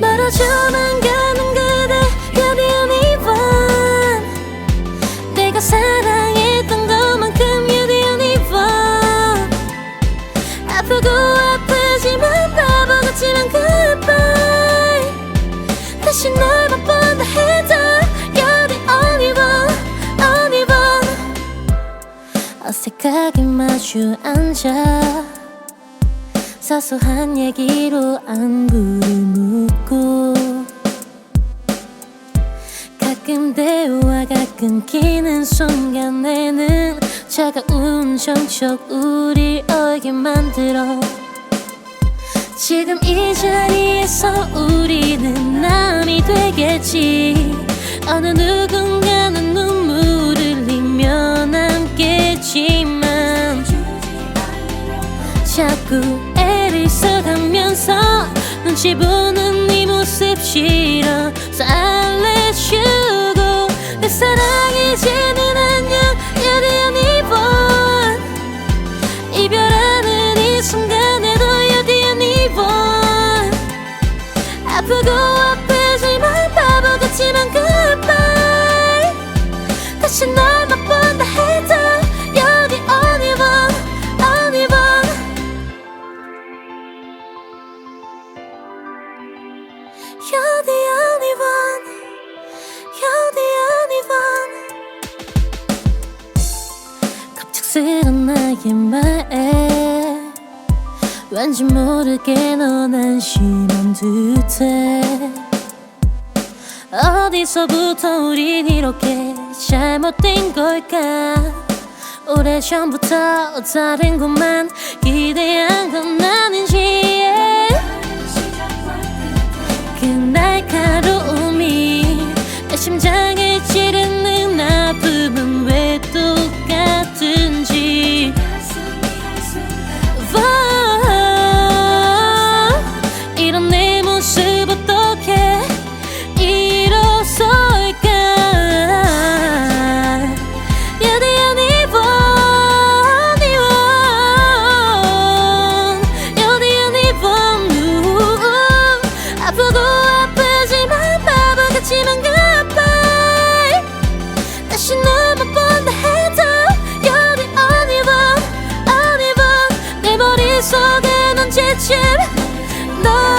들어줘만 가는 그대 only one 내가 사랑했던 것만큼 only one 아프고 아프지만 바보 같지만 goodbye 다시 널못 본다 해도 You're the only one only one 어색하게 마주 앉아 사소한 얘기로 안부를 묻 끊기는 순간에는 차가운 정적 우리 얼게 만들어. 지금 이 자리에서 우리는 남이 되겠지. 어느 누군가는 눈물을 흘리며 남겠지만 자꾸 애를 써가면서 눈치 보는 네 모습 싫어. I'll You're the only 갑작스런 나의 말에 왠지 모르게 넌 안심한 듯해 어디서부터 우린 이렇게 잘못된 걸까? 오래전부터 다른 것만 기대한 내 머릿속엔 언제쯤 너